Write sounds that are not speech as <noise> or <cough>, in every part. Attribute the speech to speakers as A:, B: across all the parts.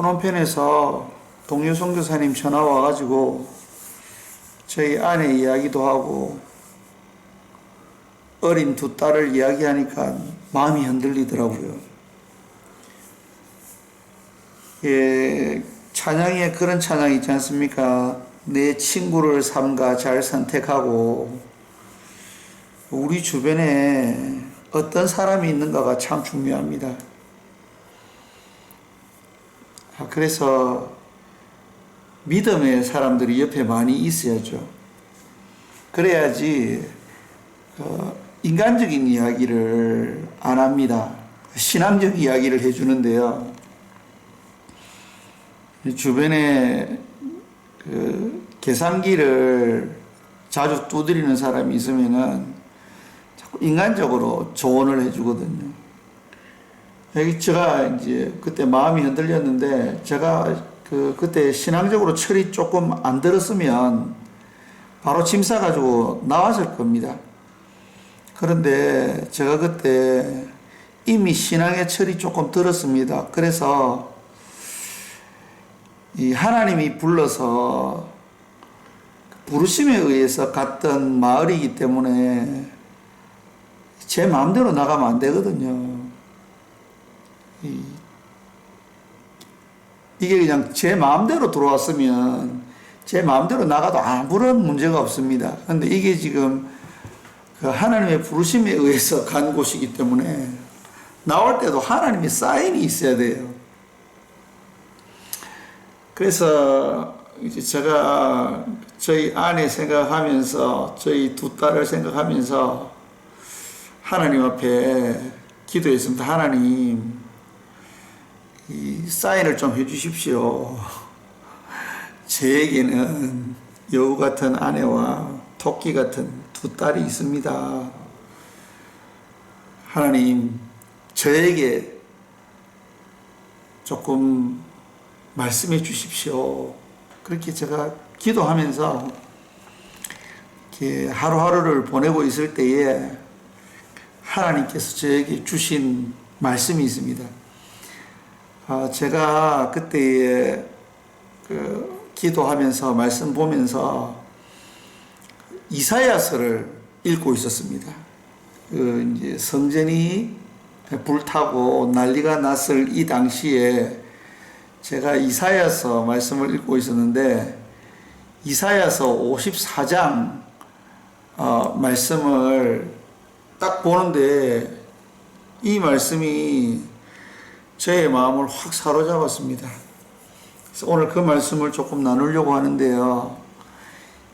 A: 프놈펜에서 동료 선교사님 전화 와가지고 저희 아내 이야기도 하고 어린 두 딸을 이야기하니까 마음이 흔들리더라고요. 예, 찬양에 그런 찬양 있지 않습니까? 내 친구를 삼가 잘 선택하고 우리 주변에 어떤 사람이 있는가가 참 중요합니다. 아, 그래서 믿음의 사람들이 옆에 많이 있어야죠. 그래야지 어, 인간적인 이야기를 안 합니다. 신앙적 이야기를 해주는데요. 주변에 그 계산기를 자주 두드리는 사람이 있으면은 자꾸 인간적으로 조언을 해주거든요. 제가 이제 그때 마음이 흔들렸는데 제가 그 그때 신앙적으로 철이 조금 안 들었으면 바로 짐 싸가지고 나왔을 겁니다. 그런데 제가 그때 이미 신앙의 철이 조금 들었습니다. 그래서 이 하나님이 불러서 부르심에 의해서 갔던 마을이기 때문에 제 마음대로 나가면 안 되거든요. 이- 이게 그냥 제 마음대로 들어왔으면 제 마음대로 나가도 아무런 문제가 없습니다. 근데 이게 지금 그 하나님의 부르심에 의해서 간 곳이기 때문에 나올 때도 하나님의 사인이 있어야 돼요. 그래서 이제 제가 저희 아내 생각하면서 저희 두 딸을 생각하면서 하나님 앞에 기도했습니다. 하나님, 이 사인을 좀 해주십시오. 저에게는 여우 같은 아내와 토끼 같은 두 딸이 있습니다. 하나님, 저에게 조금 말씀해 주십시오. 그렇게 제가 기도하면서 이렇게 하루하루를 보내고 있을 때에 하나님께서 저에게 주신 말씀이 있습니다. 아, 제가 그때에 그 기도하면서 말씀 보면서 이사야서를 읽고 있었습니다. 그 이제 성전이 불타고 난리가 났을 이 당시에 제가 이사야서 말씀을 읽고 있었는데 이사야서 54장 어, 말씀을 딱 보는데 이 말씀이 저의 마음을 확 사로잡았습니다. 그래서 오늘 그 말씀을 조금 나누려고 하는데요.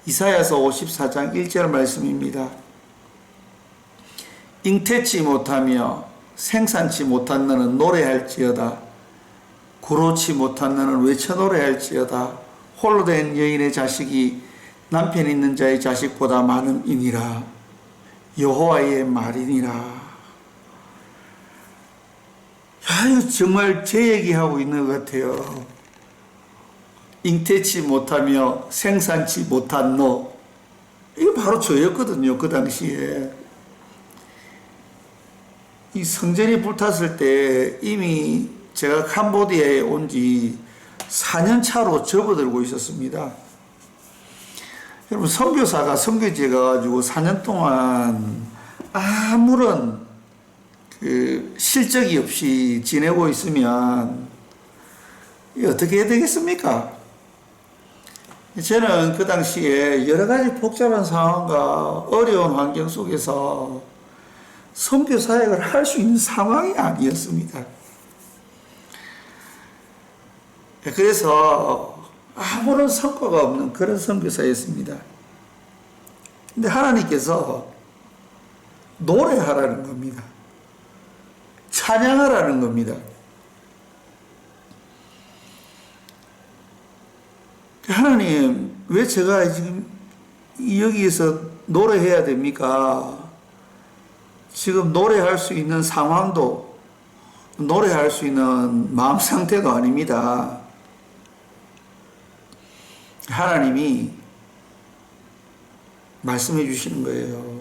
A: 이사야서 54장 1절 말씀입니다. 잉태치 못하며 생산치 못한 너는 노래할지어다. 구로치 못한 너는 외쳐 노래할지어다. 홀로 된 여인의 자식이 남편 있는 자의 자식보다 많음이니라. 여호와의 말이니라. 야, 이거 정말 제 얘기하고 있는 것 같아요. 잉태치 못하며 생산치 못한 너. 이거 바로 저였거든요, 그 당시에. 이 성전이 불탔을 때 이미 제가 캄보디아에 온 지 4년 차로 접어들고 있었습니다. 여러분, 선교사가 선교지에 가가지고 4년 동안 아무런 그 실적이 없이 지내고 있으면 어떻게 해야 되겠습니까? 저는 그 당시에 여러 가지 복잡한 상황과 어려운 환경 속에서 선교 사역을 할 수 있는 상황이 아니었습니다. 그래서 아무런 성과가 없는 그런 선교사였습니다. 근데 하나님께서 노래하라는 겁니다. 찬양하라는 겁니다. 하나님, 왜 제가 지금 여기에서 노래해야 됩니까? 지금 노래할 수 있는 상황도, 노래할 수 있는 마음 상태도 아닙니다. 하나님이 말씀해 주시는 거예요.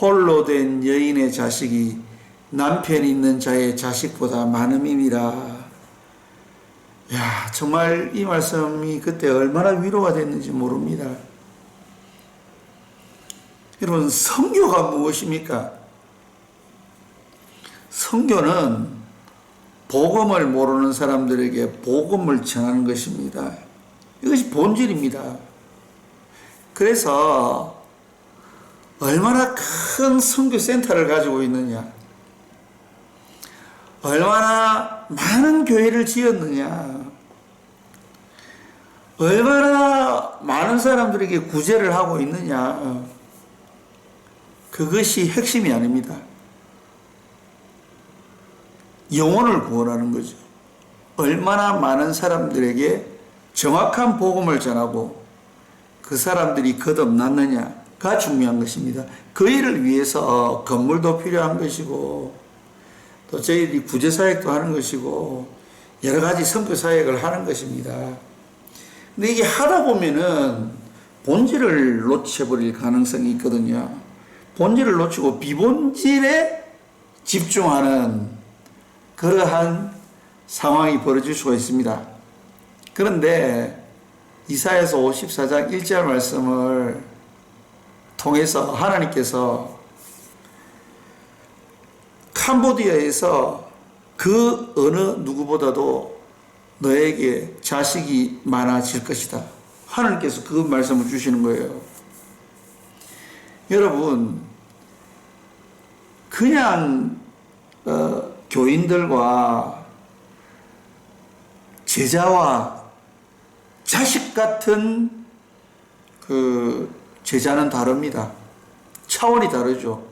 A: 홀로 된 여인의 자식이 남편 있는 자의 자식보다 많음이니라. 야, 정말 이 말씀이 그때 얼마나 위로가 됐는지 모릅니다. 여러분, 성교가 무엇입니까? 성교는 복음을 모르는 사람들에게 복음을 전하는 것입니다. 이것이 본질입니다. 그래서 얼마나 큰 선교 센터를 가지고 있느냐, 얼마나 많은 교회를 지었느냐, 얼마나 많은 사람들에게 구제를 하고 있느냐, 그것이 핵심이 아닙니다. 영혼을 구원하는 거죠. 얼마나 많은 사람들에게 정확한 복음을 전하고 그 사람들이 거듭났느냐가 중요한 것입니다. 그 일을 위해서 건물도 필요한 것이고 또 저희들이 구제사역도 하는 것이고 여러 가지 선교사역을 하는 것입니다. 근데 이게 하다 보면은 본질을 놓쳐버릴 가능성이 있거든요. 본질을 놓치고 비본질에 집중하는 그러한 상황이 벌어질 수가 있습니다. 그런데 이사에서 54장 1절 말씀을 통해서 하나님께서 캄보디아에서 그 어느 누구보다도 너에게 자식이 많아질 것이다. 하나님께서 그 말씀을 주시는 거예요. 여러분, 그냥 어, 교인들과 제자와 자식 같은 그 제자는 다릅니다. 차원이 다르죠.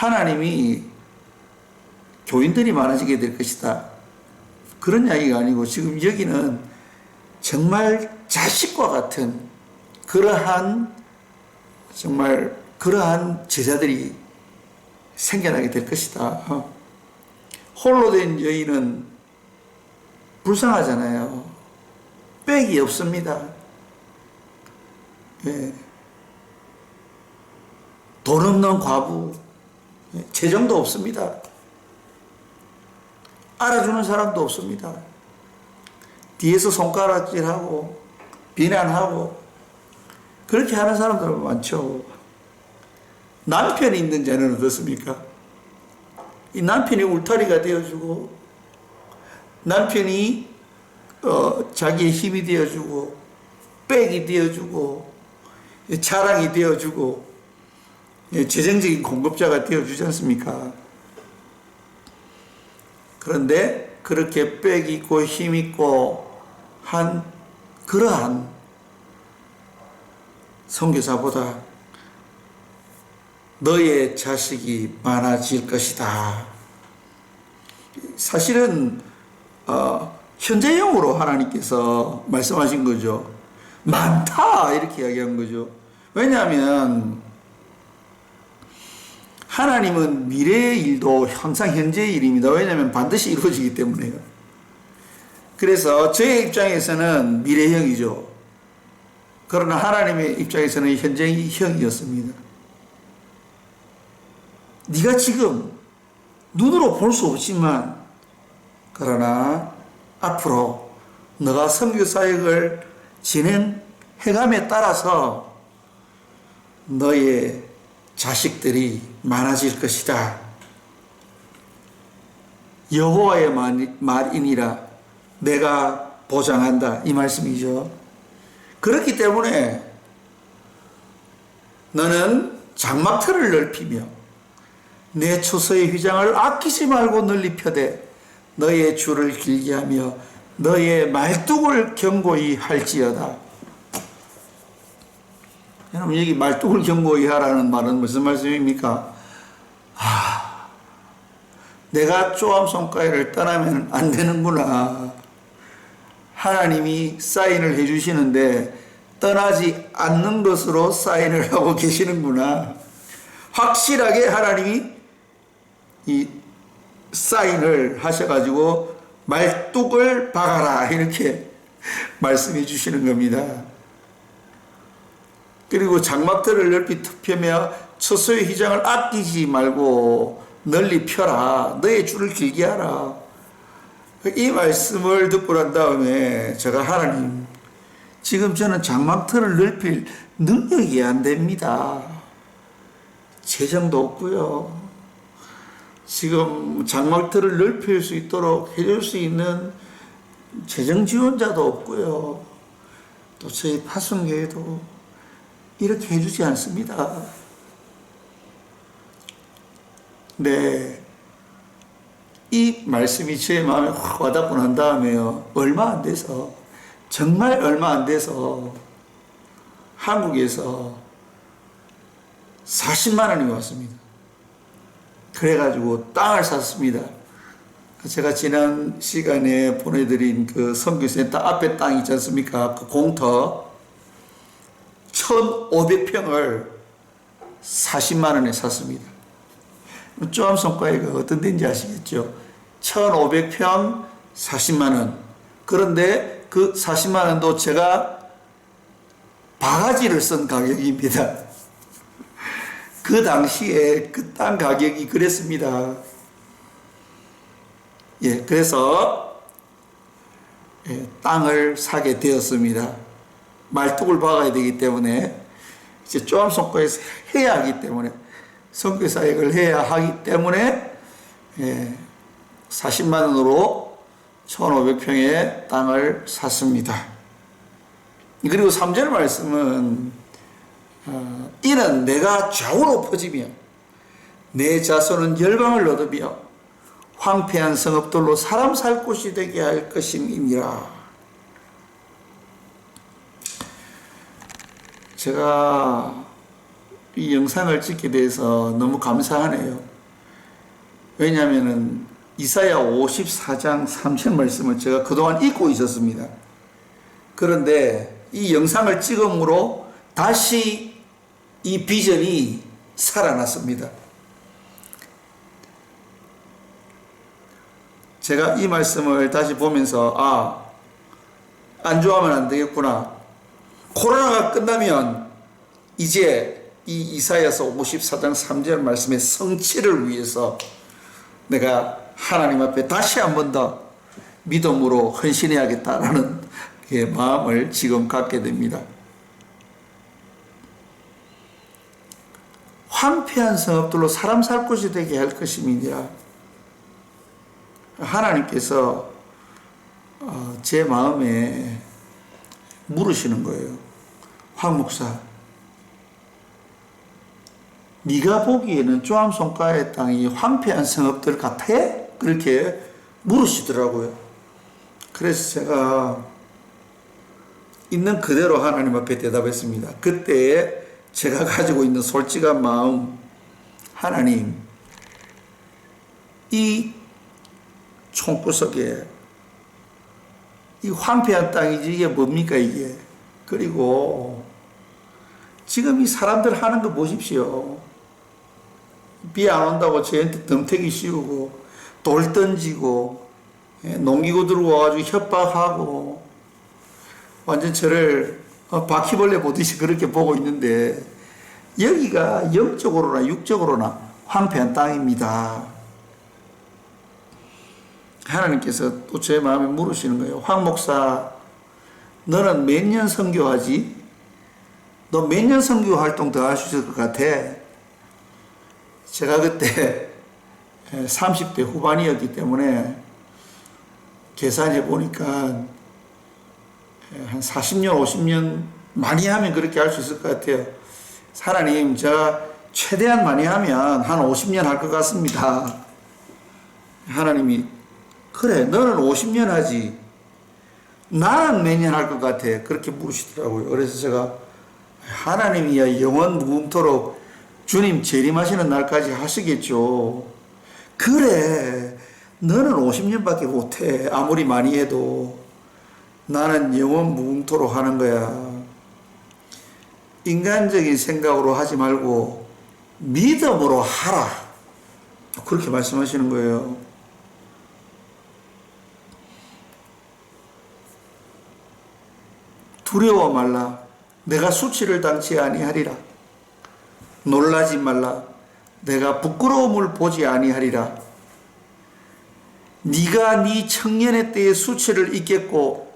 A: 하나님이 교인들이 많아지게 될 것이다. 그런 이야기가 아니고 지금 여기는 정말 자식과 같은 그러한 정말 그러한 제자들이 생겨나게 될 것이다. 어. 홀로 된 여인은 불쌍하잖아요. 백이 없습니다. 예. 돈 없는 과부, 예. 재정도 없습니다. 알아주는 사람도 없습니다. 뒤에서 손가락질하고 비난하고 그렇게 하는 사람들 많죠. 남편이 있는 자는 어떻습니까? 이 남편이 울타리가 되어주고 남편이 어, 자기의 힘이 되어주고 백이 되어주고 자랑이 되어주고 예, 재정적인 공급자가 되어주지 않습니까? 그런데 그렇게 백 있고 힘 있고 한 그러한 선교사보다 너의 자식이 많아질 것이다. 사실은 어, 현재형으로 하나님께서 말씀하신 거죠. 많다 이렇게 이야기한 거죠. 왜냐하면 하나님은 미래의 일도 항상 현재의 일입니다. 왜냐하면 반드시 이루어지기 때문에요. 그래서 저의 입장에서는 미래형이죠. 그러나 하나님의 입장에서는 현재형이었습니다. 네가 지금 눈으로 볼 수 없지만 그러나 앞으로 너가 선교 사역을 진행해감에 따라서 너의 자식들이 많아질 것이다. 여호와의 말이니라 내가 보장한다 이 말씀이죠. 그렇기 때문에 너는 장막틀을 넓히며 내 초서의 휘장을 아끼지 말고 널리 펴되 너의 줄을 길게 하며 너의 말뚝을 견고히 할지어다. 여러분 여기 말뚝을 견고히 하라는 말은 무슨 말씀입니까? 아, 내가 쪼암 손가락을 떠나면 안 되는구나. 하나님이 사인을 해주시는데 떠나지 않는 것으로 사인을 하고 계시는구나. 확실하게 하나님이 이 사인을 하셔가지고 말뚝을 박아라 이렇게 말씀해 주시는 겁니다. 그리고 장막들을 넓히 펴며 처소의 휘장을 아끼지 말고 널리 펴라. 너의 줄을 길게 하라. 이 말씀을 듣고 난 다음에 제가 하나님, 지금 저는 장막틀을 넓힐 능력이 안 됩니다. 재정도 없고요. 지금 장막틀을 넓힐 수 있도록 해줄 수 있는 재정 지원자도 없고요. 또 저희 파송교회도 이렇게 해주지 않습니다. 네. 이 말씀이 제 마음에 확 와닿고 난 다음에요. 얼마 안 돼서, 정말 얼마 안 돼서 한국에서 40만 원이 왔습니다. 그래가지고 땅을 샀습니다. 제가 지난 시간에 보내드린 그 선교센터 앞에 땅 있지 않습니까? 그 공터 1,500평을 40만 원에 샀습니다. 쪼암 성과가 어떤 데인지 아시겠죠? 1,500평 40만 원. 그런데 그 40만 원도 제가 바가지를 쓴 가격입니다. 그 당시에 그 땅 가격이 그랬습니다. 예, 그래서 예, 땅을 사게 되었습니다. 말뚝을 박아야 되기 때문에 이제 쪼암 성과에서 해야 하기 때문에 성교 사역을 해야 하기 때문에 예, 40만 원으로 1,500평의 땅을 샀습니다. 그리고 3절 말씀은 어, 이는 내가 좌우로 퍼지며 내 자손은 열방을 얻으며 황폐한 성읍들로 사람 살 곳이 되게 할 것임이니라. 제가 이 영상을 찍게 돼서 너무 감사하네요. 왜냐하면은 이사야 54장 3절 말씀을 제가 그동안 잊고 있었습니다. 그런데 이 영상을 찍음으로 다시 이 비전이 살아났습니다. 제가 이 말씀을 다시 보면서 아 안좋아하면 안 되겠구나. 코로나가 끝나면 이제 이 이사야서 54장 3절 말씀의 성취를 위해서 내가 하나님 앞에 다시 한 번 더 믿음으로 헌신해야겠다라는 예, 마음을 지금 갖게 됩니다. 황폐한 성읍들로 사람 살 곳이 되게 할 것임이니라. 하나님께서 어, 제 마음에 물으시는 거예요. 황 목사, 네가 보기에는 쪼암 손가의 땅이 황폐한 성읍들 같아? 그렇게 물으시더라고요. 그래서 제가 있는 그대로 하나님 앞에 대답했습니다. 그때 제가 가지고 있는 솔직한 마음, 하나님, 이 총구석에 이 황폐한 땅이지 이게 뭡니까 이게? 그리고 지금 이 사람들 하는 거 보십시오. 비 안 온다고 저한테 덤태기 씌우고 돌 던지고 예, 농기구 들고 와가지고 협박하고 완전 저를 어, 바퀴벌레 보듯이 그렇게 보고 있는데 여기가 영적으로나 육적으로나 황폐한 땅입니다. 하나님께서 또 제 마음에 물으시는 거예요. 황 목사, 너는 몇 년 선교하지? 너 몇 년 선교 활동 더 있을 것 같아? 제가 그때 <laughs> 30대 후반이었기 때문에 계산해 보니까 한 40년, 50년 많이 하면 그렇게 할 수 있을 것 같아요. 하나님, 제가 최대한 많이 하면 한 50년 할 것 같습니다. 하나님이, 그래, 너는 50년 하지. 나는 몇 년 할 것 같아. 그렇게 물으시더라고요. 그래서 제가 하나님이야 영원 무궁토록 주님 재림하시는 날까지 하시겠죠. 그래, 너는 50년밖에 못해. 아무리 많이 해도. 나는 영원 무궁토록 하는 거야. 인간적인 생각으로 하지 말고 믿음으로 하라. 그렇게 말씀하시는 거예요. 두려워 말라. 내가 수치를 당치 아니하리라. 놀라지 말라. 내가 부끄러움을 보지 아니하리라. 네가 네 청년의 때의 수치를 잊겠고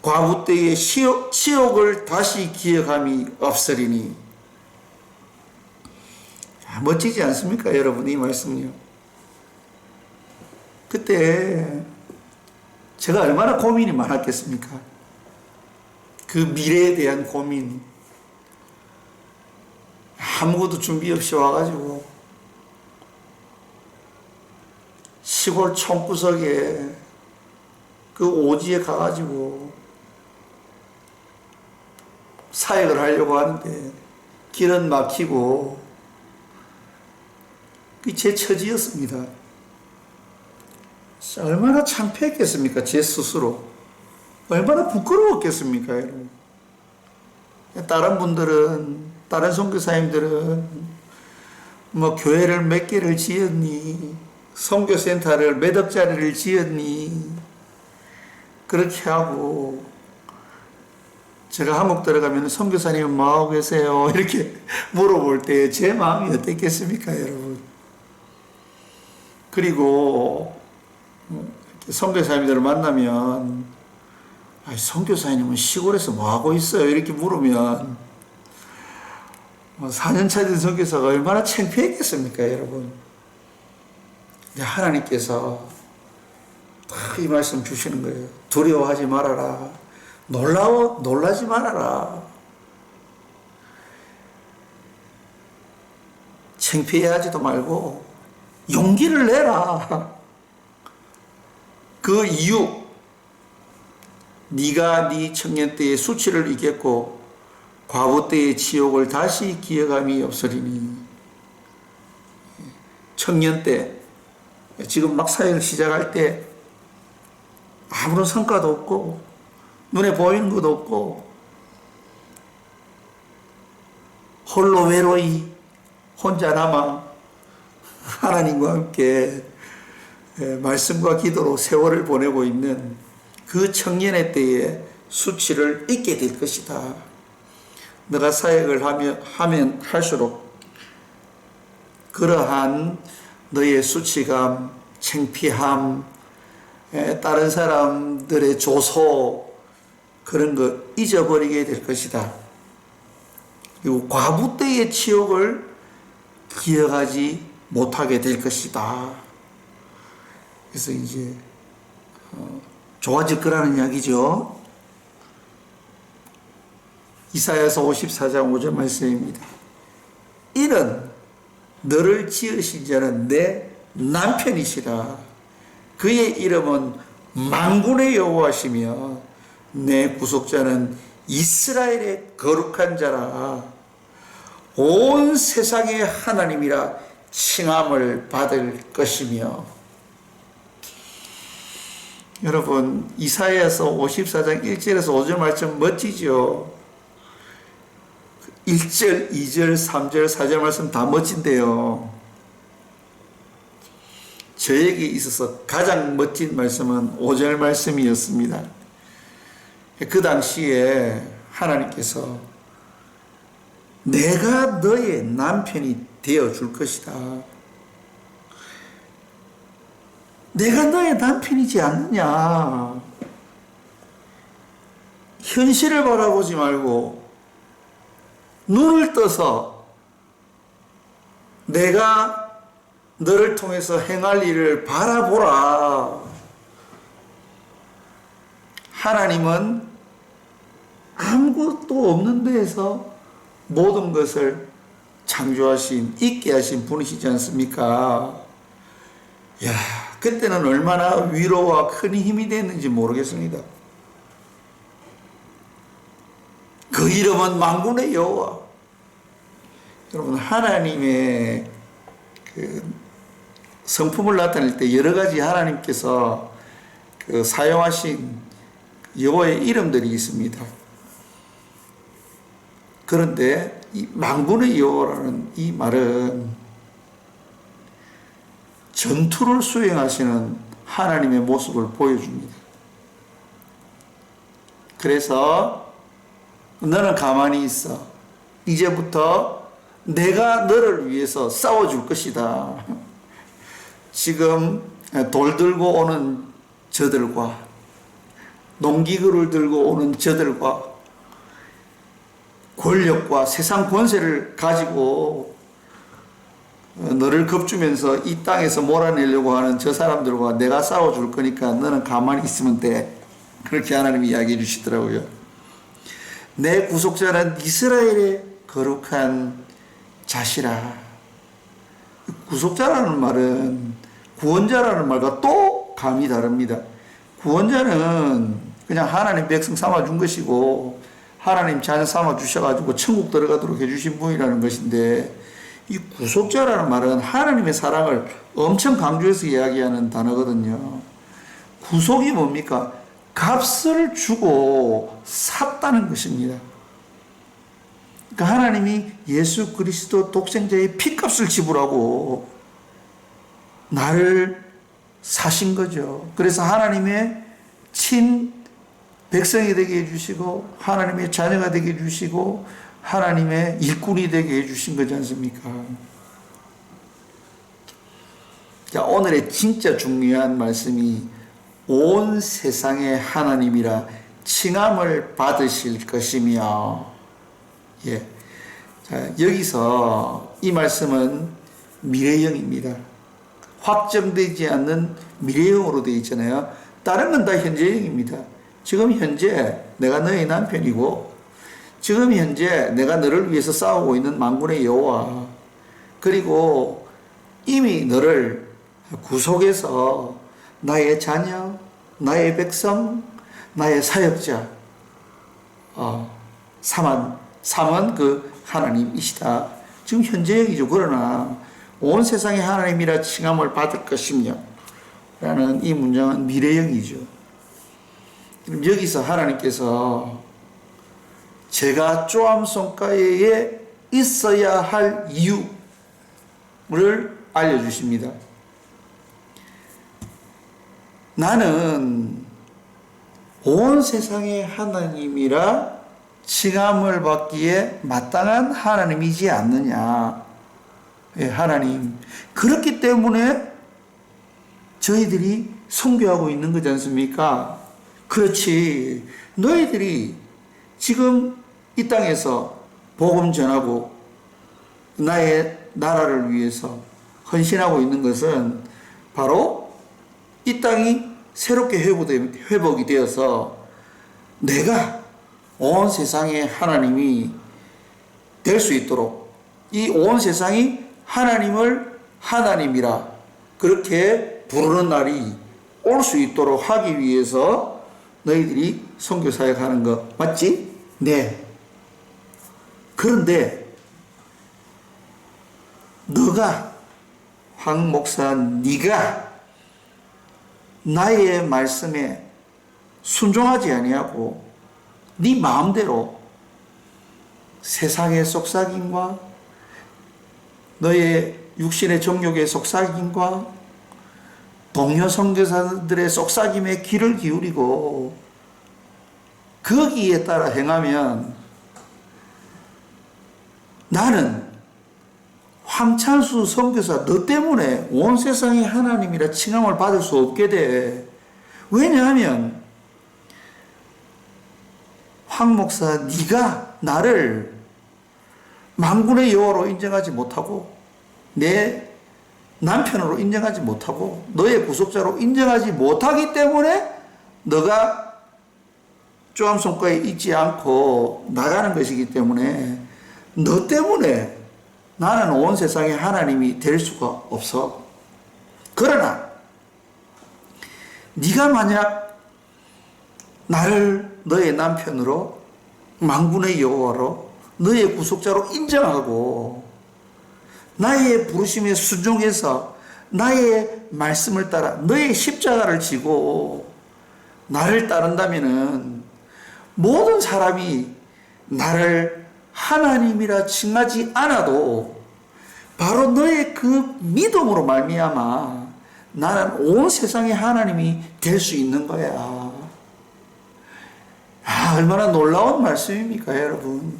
A: 과부 때의 시욕, 치욕을 다시 기억함이 없으리니 아, 멋지지 않습니까 여러분 이 말씀이요 그때 제가 얼마나 고민이 많았겠습니까 그 미래에 대한 고민 아무것도 준비 없이 와가지고 시골 총구석에 그 오지에 가가지고 사역을 하려고 하는데 길은 막히고 그게 제 처지였습니다. 얼마나 창피했겠습니까? 제 스스로. 얼마나 부끄러웠겠습니까? 여러분. 다른 분들은, 다른 선교사님들은 뭐 교회를 몇 개를 지었니? 선교센터를 몇 억짜리를 지었니? 그렇게 하고 제가 한국 들어가면 선교사님 뭐 하고 계세요? <laughs> 이렇게 물어볼 때 제 마음이 어땠겠습니까, 여러분? 그리고 이렇게 선교사님들을 만나면 아이, 선교사님은 시골에서 뭐 하고 있어요? 이렇게 물으면 뭐 4년차 된 선교사가 얼마나 창피했겠습니까, 여러분? 근데 하나님께서 딱이 말씀 주시는 거예요. 두려워하지 말아라. 놀라워, 놀라지 말아라. 창피해하지도 말고 용기를 내라. 그 이유, 네가 네 청년 때의 수치를 잊겠고 과부 때의 치욕을 다시 기억함이 없으리니. 청년 때 지금 막 사역을 시작할 때 아무런 성과도 없고 눈에 보이는 것도 없고 홀로 외로이 혼자 남아 하나님과 함께 예, 말씀과 기도로 세월을 보내고 있는 그 청년의 때에 수치를 잊게 될 것이다. 너가 사역을 하면, 하면 할수록 그러한 너의 수치감, 창피함, 에, 다른 사람들의 조소, 그런 거 잊어버리게 될 것이다. 그리고 과부 때의 치욕을 기억하지 못하게 될 것이다. 그래서 이제, 어, 좋아질 거라는 이야기죠. 이사야서 54장 5절 말씀입니다. 이는 너를 지으신 자는 내 남편이시라. 그의 이름은 만군의 여호와시며 내 구속자는 이스라엘의 거룩한 자라. 온 세상의 하나님이라 칭함을 받을 것이며 여러분 이사야서 54장 1절에서 5절 말씀 멋지죠. 1절, 2절, 3절, 4절 말씀 다 멋진데요. 저에게 있어서 가장 멋진 말씀은 5절 말씀이었습니다. 그 당시에 하나님께서 내가 너의 남편이 되어 줄 것이다. 내가 너의 남편이지 않느냐. 현실을 바라보지 말고 눈을 떠서 내가 너를 통해서 행할 일을 바라보라. 하나님은 아무것도 없는 데에서 모든 것을 창조하신, 있게 하신 분이시지 않습니까? 야, 그때는 얼마나 위로와 큰 힘이 됐는지 모르겠습니다. 그 이름은 만군의 여호와. 여러분 하나님의 그 성품을 나타낼 때 여러 가지 하나님께서 그 사용하신 여호와의 이름들이 있습니다. 그런데 이 만군의 여호와라는 이 말은 전투를 수행하시는 하나님의 모습을 보여줍니다. 그래서 너는 가만히 있어. 이제부터 내가 너를 위해서 싸워줄 것이다. 지금 돌 들고 오는 저들과 농기구를 들고 오는 저들과 권력과 세상 권세를 가지고 어, 너를 겁주면서 이 땅에서 몰아내려고 하는 저 사람들과 내가 싸워줄 거니까 너는 가만히 있으면 돼. 그렇게 하나님이 이야기해 주시더라고요. 내 구속자는 이스라엘의 거룩한 자시라. 구속자라는 말은 구원자라는 말과 또 감이 다릅니다. 구원자는 그냥 하나님 백성 삼아준 것이고 하나님 자녀 삼아주셔가지고 천국 들어가도록 해주신 분이라는 것인데 이 구속자라는 말은 하나님의 사랑을 엄청 강조해서 이야기하는 단어거든요. 구속이 뭡니까? 값을 주고 샀다는 것입니다. 그러니까 하나님이 예수 그리스도 독생자의 피값을 지불하고 나를 사신 거죠. 그래서 하나님의 친 백성이 되게 해주시고 하나님의 자녀가 되게 해주시고 하나님의 일꾼이 되게 해주신 거지 않습니까? 자, 오늘의 진짜 중요한 말씀이 온 세상의 하나님이라 칭함을 받으실 것이며, 예. 자, 여기서 이 말씀은 미래형입니다. 확정되지 않는 미래형으로 되어 있잖아요. 다른 건 다 현재형입니다. 지금 현재 내가 너의 남편이고, 지금 현재 내가 너를 위해서 싸우고 있는 만군의 여호와, 그리고 이미 너를 구속해서 나의 자녀, 나의 백성, 나의 사역자, 어, 삼은, 삼은 그 하나님이시다. 지금 현재형이죠. 그러나 온 세상의 하나님이라 칭함을 받을 것이며 라는 이 문장은 미래형이죠. 그럼 여기서 하나님께서 제가 쪼암 손가락에 있어야 할 이유를 알려주십니다. 나는 온 세상의 하나님이라 칭함을 받기에 마땅한 하나님이지 않느냐. 예, 하나님. 그렇기 때문에 저희들이 선교하고 있는 거지 않습니까? 그렇지. 너희들이 지금 이 땅에서 복음 전하고 나의 나라를 위해서 헌신하고 있는 것은 바로 이 땅이 새롭게 회복이 되어서 내가 온 세상의 하나님이 될 수 있도록 이 온 세상이 하나님을 하나님이라 그렇게 부르는 날이 올 수 있도록 하기 위해서 너희들이 선교 사역 하는 거 맞지? 네. 그런데 너가 황 목사 네가 나의 말씀에 순종하지 아니하고 네 마음대로 세상의 속삭임과 너의 육신의 정욕의 속삭임과 동료 선교사들의 속삭임에 귀를 기울이고 거기에 따라 행하면 나는 황찬수 선교사 너 때문에 온 세상이 하나님이라 칭함을 받을 수 없게 돼. 왜냐하면 황 목사 네가 나를 만군의 여호로 인정하지 못하고 내 남편으로 인정하지 못하고 너의 구속자로 인정하지 못하기 때문에 너가 쪼암 손가에 있지 않고 나가는 것이기 때문에 너 때문에 나는 온 세상에 하나님이 될 수가 없어. 그러나 네가 만약 나를 너의 남편으로 망군의 여호와로 너의 구속자로 인정하고 나의 부르심에 순종해서 나의 말씀을 따라 너의 십자가를 지고 나를 따른다면은 모든 사람이 나를 하나님이라 칭하지 않아도 바로 너의 그 믿음으로 말미암아 나는 온 세상의 하나님이 될 수 있는 거야. 아, 얼마나 놀라운 말씀입니까, 여러분?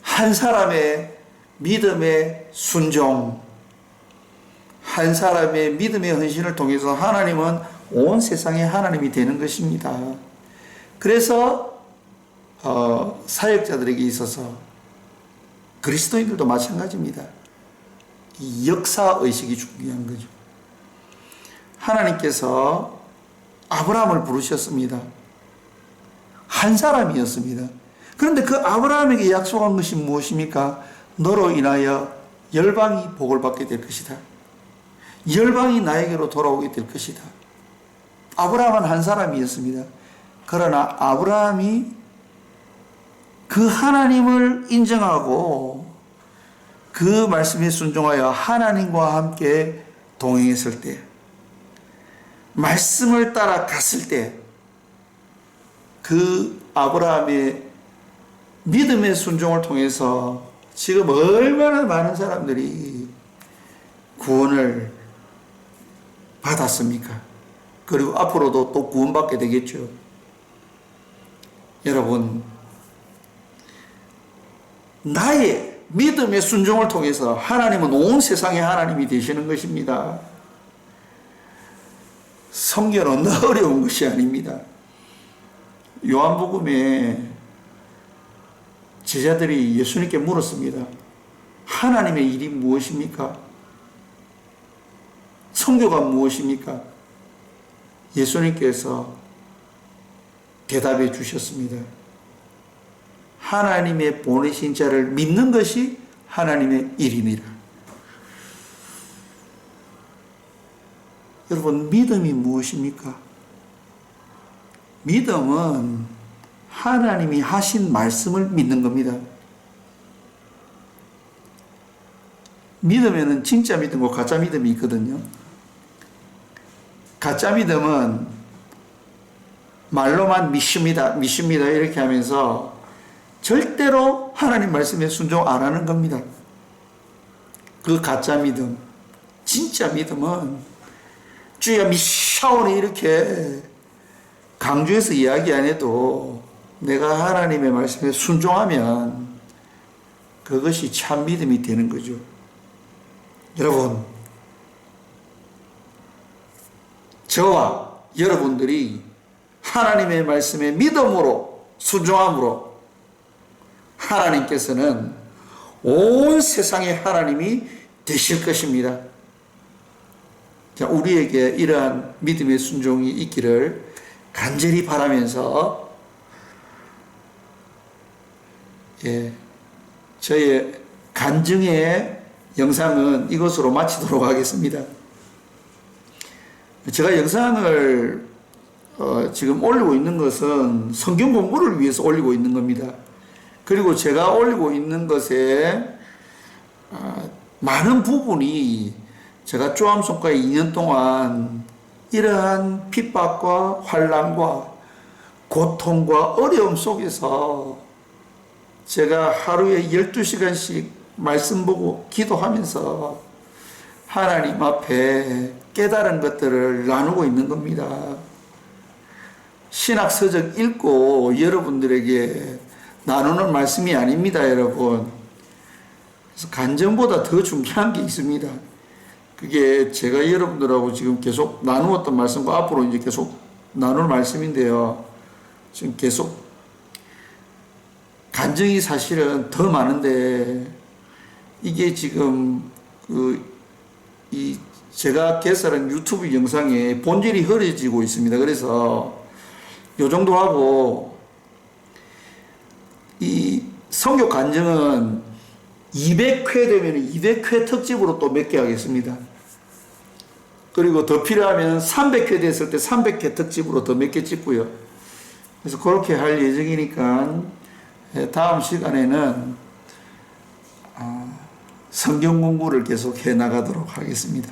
A: 한 사람의 믿음의 순종, 한 사람의 믿음의 헌신을 통해서 하나님은 온 세상의 하나님이 되는 것입니다. 그래서 어, 사역자들에게 있어서 그리스도인들도 마찬가지입니다. 이 역사 의식이 중요한 거죠. 하나님께서 아브라함을 부르셨습니다. 한 사람이었습니다. 그런데 그 아브라함에게 약속한 것이 무엇입니까? 너로 인하여 열방이 복을 받게 될 것이다. 열방이 나에게로 돌아오게 될 것이다. 아브라함은 한 사람이었습니다. 그러나 아브라함이 그 하나님을 인정하고 그 말씀에 순종하여 하나님과 함께 동행했을 때, 말씀을 따라 갔을 때, 그 아브라함의 믿음의 순종을 통해서 지금 얼마나 많은 사람들이 구원을 받았습니까? 그리고 앞으로도 또 구원받게 되겠죠. 여러분, 나의 믿음의 순종을 통해서 하나님은 온 세상의 하나님이 되시는 것입니다. 성경은 어려운 것이 아닙니다. 요한복음에 제자들이 예수님께 물었습니다. 하나님의 일이 무엇입니까? 성교가 무엇입니까? 예수님께서 대답해 주셨습니다. 하나님의 보내신 자를 믿는 것이 하나님의 일이니라. 여러분, 믿음이 무엇입니까? 믿음은 하나님이 하신 말씀을 믿는 겁니다. 믿음에는 진짜 믿음과 가짜 믿음이 있거든요. 가짜 믿음은 말로만 믿습니다, 믿습니다 이렇게 하면서 절대로 하나님 말씀에 순종 안 하는 겁니다. 그 가짜 믿음, 진짜 믿음은 주야 미샤오니 이렇게 강조해서 이야기 안 해도 내가 하나님의 말씀에 순종하면 그것이 참 믿음이 되는 거죠. 여러분, 저와 여러분들이 하나님의 말씀에 믿음으로 순종함으로 하나님께서는 온 세상의 하나님이 되실 것입니다. 자, 우리에게 이러한 믿음의 순종이 있기를 간절히 바라면서 예, 저의 간증의 영상은 이것으로 마치도록 하겠습니다. 제가 영상을 어, 지금 올리고 있는 것은 성경 공부를 위해서 올리고 있는 겁니다. 그리고 제가 올리고 있는 것에 어, 많은 부분이 제가 쪼암송가에 2년 동안 이러한 핍박과 환란과 고통과 어려움 속에서 제가 하루에 12시간씩 말씀 보고 기도하면서 하나님 앞에 깨달은 것들을 나누고 있는 겁니다. 신학 서적 읽고 여러분들에게 나누는 말씀이 아닙니다, 여러분. 그래서 간정보다 더 중요한 게 있습니다. 그게 제가 여러분들하고 지금 계속 나누었던 말씀과 앞으로 이제 계속 나눌 말씀인데요. 지금 계속 간증이 사실은 더 많은데 이게 지금 그 이 제가 개설한 유튜브 영상에 본질이 흐려지고 있습니다. 그래서 요 정도 하고 이 성교 간증은 200회 되면 200회 특집으로 또 몇 개 하겠습니다. 그리고 더 필요하면 300회 됐을 때 300회 특집으로 더 몇 개 찍고요. 그래서 그렇게 할 예정이니까 다음 시간에는 아, 성경 공부를 계속 해 나가도록 하겠습니다.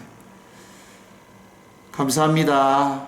A: 감사합니다.